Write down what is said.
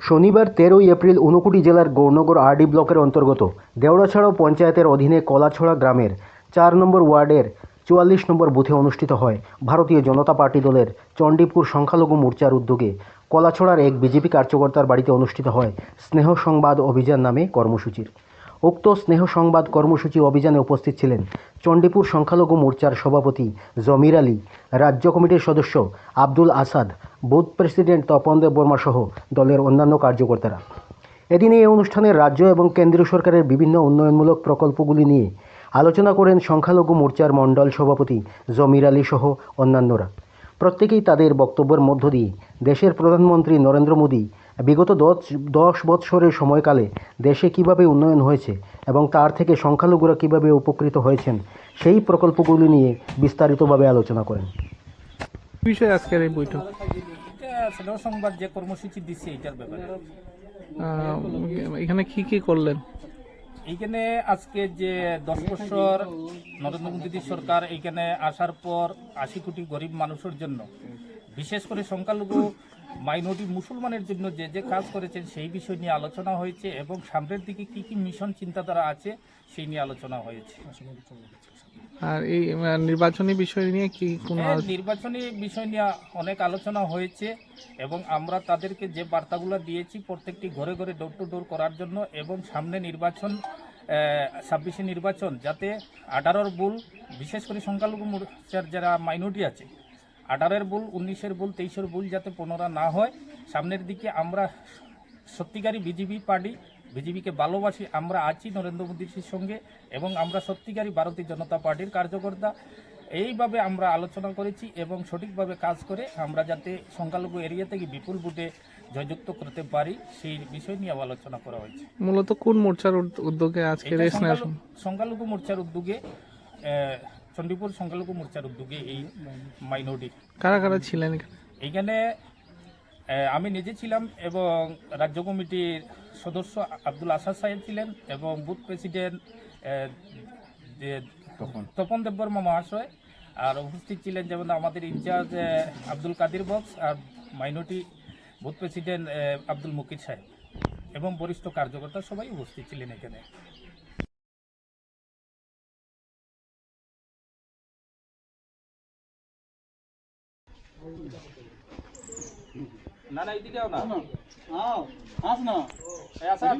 শনিবার তেরোই এপ্রিল ঊনকুটি জেলার গৌরনগর আরডি ব্লকের অন্তর্গত। দেওড়াছড়া পঞ্চায়েতের অধীনে কলাছড়া গ্রামের চার নম্বর ওয়ার্ডের চুয়াল্লিশ নম্বর বুথে অনুষ্ঠিত হয় ভারতীয় জনতা পার্টি দলের চণ্ডীপুর সংখ্যালঘু মোর্চার উদ্যোগে। কলাছড়ার এক বিজেপি কার্যকর্তার বাড়িতে অনুষ্ঠিত হয় স্নেহ সংবাদ অভিযান নামে কর্মসূচির। উক্ত স্নেহ সংবাদ কর্মসূচি অভিযানে উপস্থিত ছিলেন চণ্ডীপুর সংখ্যালঘু মোর্চার সভাপতি জমির আলী, রাজ্য কমিটির সদস্য আব্দুল আসাদ, বুথ প্রেসিডেন্ট তপন দেব বর্মা সহ দলের অন্যান্য কার্যকর্তারা। এদিন এই অনুষ্ঠানে রাজ্য এবং কেন্দ্রীয় সরকারের বিভিন্ন উন্নয়নমূলক প্রকল্পগুলি নিয়ে আলোচনা করেন সংখ্যালঘু মোর্চার মণ্ডল সভাপতি জমির আলী সহ অন্যান্যরা। প্রত্যেকেই তাদের বক্তব্যের মধ্য দিয়ে দেশের প্রধানমন্ত্রী নরেন্দ্র মোদী বিগত দশ দশ বৎসরের সময়কালে দেশে কীভাবে উন্নয়ন হয়েছে এবং তার থেকে সংখ্যালঘুরা কীভাবে উপকৃত হয়েছেন সেই প্রকল্পগুলি নিয়ে বিস্তারিতভাবে আলোচনা করেন। বিষয় আজকের এই বৈঠক? সংবাদ যে কর্মসূচি দিচ্ছে এটার ব্যাপারে। এখানে কি কি করলেন? এইখানে আজকে যে দশ বছর নরেন্দ্র মোদী সরকার এইখানে আসার পর আশি কোটি গরিব মানুষের জন্য বিশেষ করে সংখ্যালঘু মাইনরিটি মুসলমানের জন্য যে যে কাজ করেছেন সেই বিষয় নিয়ে আলোচনা হয়েছে এবং সামনের দিকে কি কি মিশন চিন্তাধারা আছে সেই নিয়ে আলোচনা হয়েছে। আর এই নির্বাচনী বিষয় নিয়ে কি কোনো হ্যাঁ, নির্বাচনী বিষয় নিয়ে অনেক আলোচনা হয়েছে এবং আমরা তাদেরকে যে বার্তাগুলো দিয়েছি প্রত্যেকটি ঘরে ঘরে ডোর টু ডোর করার জন্য এবং সামনে নির্বাচন ছাব্বিশে নির্বাচন যাতে আঠারোর বুল বিশেষ করে সংখ্যালঘু মোর্চার যারা মাইনরিটি আছে আঠারোর বুল উনিশের বুল তেইশের বুল যাতে পুনরা না হয় সামনের দিকে আমরা সত্যিকারী বিজেপি পার্টি বিজেপিকে ভালোবাসি আমরা আছি নরেন্দ্র মোদীর সঙ্গে এবং আমরা সত্যিকারী ভারতীয় জনতা পার্টির কার্যকর্তা। এইভাবে আমরা আলোচনা করেছি এবং সঠিকভাবে কাজ করে আমরা যাতে সংখ্যালঘু এরিয়া থেকে বিপুল ভোটে জয়যুক্ত করতে পারি সেই বিষয় নিয়ে আলোচনা করা হয়েছে। মূলত কোন মোর্চার উদ্যোগে স্নেহ সংখ্যালঘু- মোর্চার উদ্যোগে চণ্ডীপুর সংখ্যালঘু মোর্চার উদ্যোগে এই মাইনরিটি কারা কারা ছিলেন এখানে? এইখানে আমি নিজে ছিলাম এবং রাজ্য কমিটির সদস্য আব্দুল আসাদ সাহেব ছিলেন এবং বুথ প্রেসিডেন্ট তপন। দেববর্মা মহাশয়। আর উপস্থিত ছিলেন যেমন আমাদের ইনচার্জ আব্দুল কাদির বক্স আর minority booth president Abdul Mukir Saheb. এবং বরিষ্ঠ কার্যকর্তা সবাই উপস্থিত ছিলেন এখানে। না না এইদিকেও না। আও আস না। আসাদ